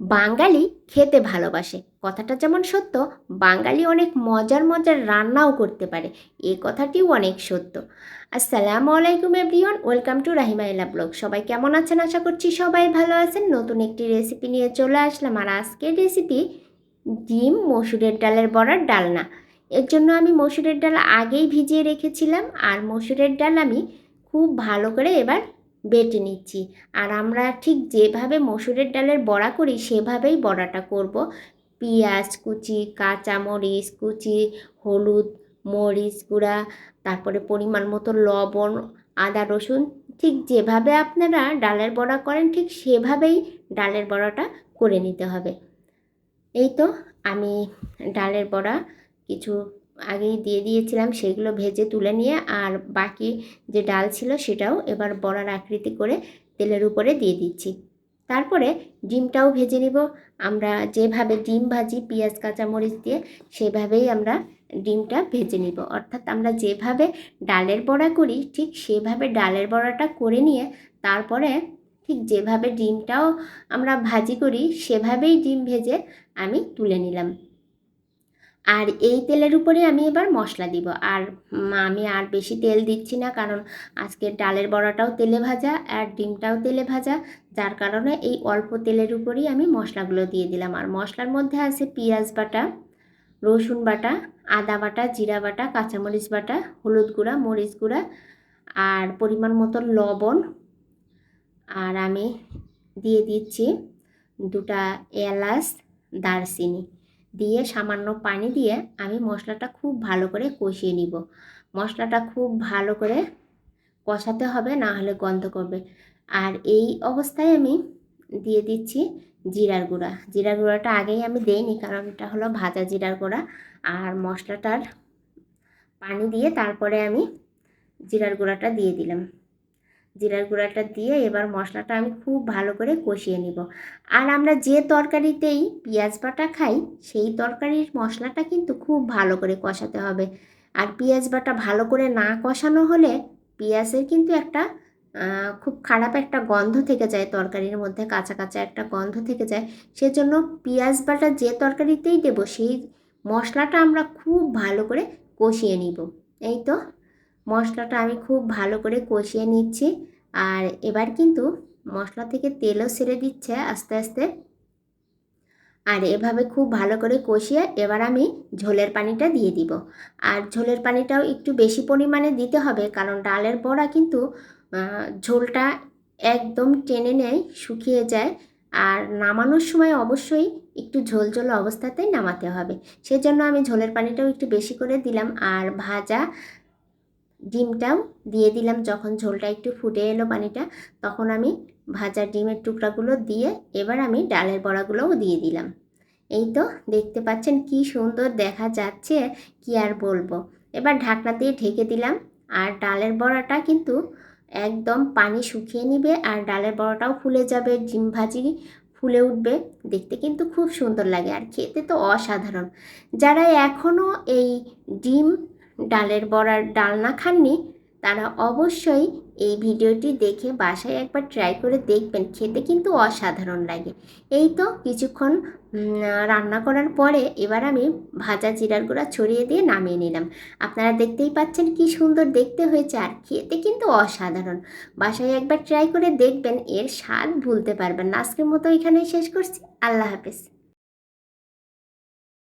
বাঙালি খেতে ভালোবাসে। কথাটা যেমন সত্য, বাঙালি অনেক মজার মজার রান্নাও করতে পারে। এই কথাটিও অনেক সত্য। আসসালামু আলাইকুম everyone, welcome to Rahimaila blog. সবাই কেমন আছেন? আশা করছি সবাই ভালো আছেন। নতুন একটি রেসিপি নিয়ে চলে আসলাম। আর আজকের রেসিপি ডিম মসুরের ডালের বড়ার ডালনা। এর জন্য আমি মসুরের ডাল আগেই ভিজিয়ে রেখেছিলাম। আর মসুরের ডাল আমি খুব ভালো করে এবার বেটে নিচ্ছি। আর আমরা ঠিক যেভাবে মসুরের ডালের বড়া করি, সেভাবেই বড়াটা করব। পেঁয়াজ কুচি কাঁচা মরিচ কুচি, হলুদ মরিচ গুঁড়া, তারপরে পরিমাণ মতো লবণ, আদা, রসুন, ঠিক যেভাবে আপনারা ডালের বড়া করেন, ঠিক সেভাবেই ডালের বড়াটা করে নিতে হবে। এই তো আমি ডালের বড়া কিছু আগেই দিয়ে দিয়েছিলাম সেগুলো ভেজে তুলে নিয়ে আর বাকি যে ডাল ছিল সেটাও এবার বড়ার আকৃতি করে তেলের উপরে দিয়ে দিচ্ছি। তারপরে ডিমটাও ভেজে নিব। আমরা যেভাবে ডিম ভাজি পেঁয়াজ, কাঁচামরিচ দিয়ে, সেভাবেই আমরা ডিমটা ভেজে নিব। অর্থাৎ আমরা যেভাবে ডালের বড়া করি, ঠিক সেভাবে ডালের বড়াটা করে নিয়ে তারপরে ঠিক যেভাবে ডিমটাও আমরা ভাজি করি, সেভাবেই ডিম ভেজে আমি তুলে নিলাম। আর এই তেলের উপরে আমি এবার মশলা দিব। আর আমি আর বেশি তেল দিচ্ছি না, কারণ আজকের ডালের বড়াটাও তেলে ভাজা আর ডিমটাও তেলে ভাজা। যার কারণে এই অল্প তেলের উপরেই আমি মশলাগুলো দিয়ে দিলাম। আর মশলার মধ্যে আছে পেঁয়াজ বাটা, রসুন বাটা, আদা বাটা, জিরা বাটা, কাঁচামরিচ বাটা, হলুদ গুঁড়া, মরিচ গুঁড়া আর পরিমাণ মতো লবণ। আর আমি দিয়ে দিচ্ছি দুটা এলাচ, দারচিনি। দিয়ে সামান্য পানি দিয়ে আমি মশলাটা খুব ভালো করে কষিয়ে নিব। মশলাটা খুব ভালো করে কষাতে হবে, না হলে গন্ধ করবে। আর এই অবস্থায় আমি দিয়ে দিচ্ছি জিরার গুঁড়া। জিরার গুঁড়াটা আগেই আমি দেইনি, কারণ এটা হলো ভাজা জিরার গুঁড়া। আর মশলাটার পানি দিয়ে তারপরে আমি জিরার গুঁড়াটা দিয়ে দিলাম। জিরার গুঁড়াটা দিয়ে এবার মশলাটা আমি খুব ভালো করে কষিয়ে নিব। আর আমরা যে তরকারিতেই পেঁয়াজ বাটা খাই, সেই তরকারির মশলাটা কিন্তু খুব ভালো করে কষাতে হবে। আর পেঁয়াজ বাটা ভালো করে না কষানো হলে পেঁয়াজের কিন্তু একটা খুব খারাপ একটা গন্ধ থেকে যায়, তরকারির মধ্যে কাঁচা কাঁচা একটা গন্ধ থেকে যায়। সেজন্য পেঁয়াজ বাটা যে তরকারিতেই দেবো, সেই মশলাটা আমরা খুব ভালো করে কষিয়ে নিব। এই তো মশলাটা আমি খুব ভালো করে কষিয়ে নিচ্ছি। আর এবার কিন্তু মশলা থেকে তেলও ছেড়ে দিচ্ছে আস্তে আস্তে। আর এভাবে খুব ভালো করে কষিয়ে এবার আমি ঝোলের পানিটা দিয়ে দিব। আর ঝোলের পানিটাও একটু বেশি পরিমাণে দিতে হবে, কারণ ডালের বড়া কিন্তু ঝোলটা একদম টেনে নেয়, শুকিয়ে যায়। আর নামানোর সময় অবশ্যই একটু ঝোল ঝোল অবস্থাতেই নামাতে হবে। সেজন্য আমি ঝোলের পানিটাও একটু বেশি করে দিলাম। আর ভাজা ডিমটাও দিয়ে দিলাম। যখন ঝোলটা একটু ফুটে এলো পানিটা, তখন আমি ভাজা ডিমের টুকরাগুলো দিয়ে এবার আমি ডালের বড়াগুলোও দিয়ে দিলাম। এই তো দেখতে পাচ্ছেন কি সুন্দর দেখা যাচ্ছে, কি আর বলব। এবার ঢাকনা দিয়ে ঢেকে দিলাম। আর ডালের বড়াটা কিন্তু একদম পানি শুকিয়ে নিবে আর ডালের বড়াটাও ফুলে যাবে, ডিম ভাজি ফুলে উঠবে। দেখতে কিন্তু খুব সুন্দর লাগে আর খেতে তো অসাধারণ। যারা এখনও এই ডিম ডালের বড়ার ডালনা খাননি, তারা অবশ্যই এই ভিডিওটি দেখে বাসায় একবার ট্রাই করে দেখবেন। খেতে কিন্তু অসাধারণ লাগে। এই তো কিছুক্ষণ রান্না করার পরে এবার আমি ভাজা জিরার গুঁড়া ছড়িয়ে দিয়ে নামিয়ে নিলাম। আপনারা দেখতেই পাচ্ছেন কি সুন্দর দেখতে হয়েছে, আর খেতে কিন্তু অসাধারণ। বাসায় একবার ট্রাই করে দেখবেন, এর স্বাদ ভুলতে পারবেন না। আজকের মতো এখানেই শেষ করছি। আল্লাহ হাফেজ।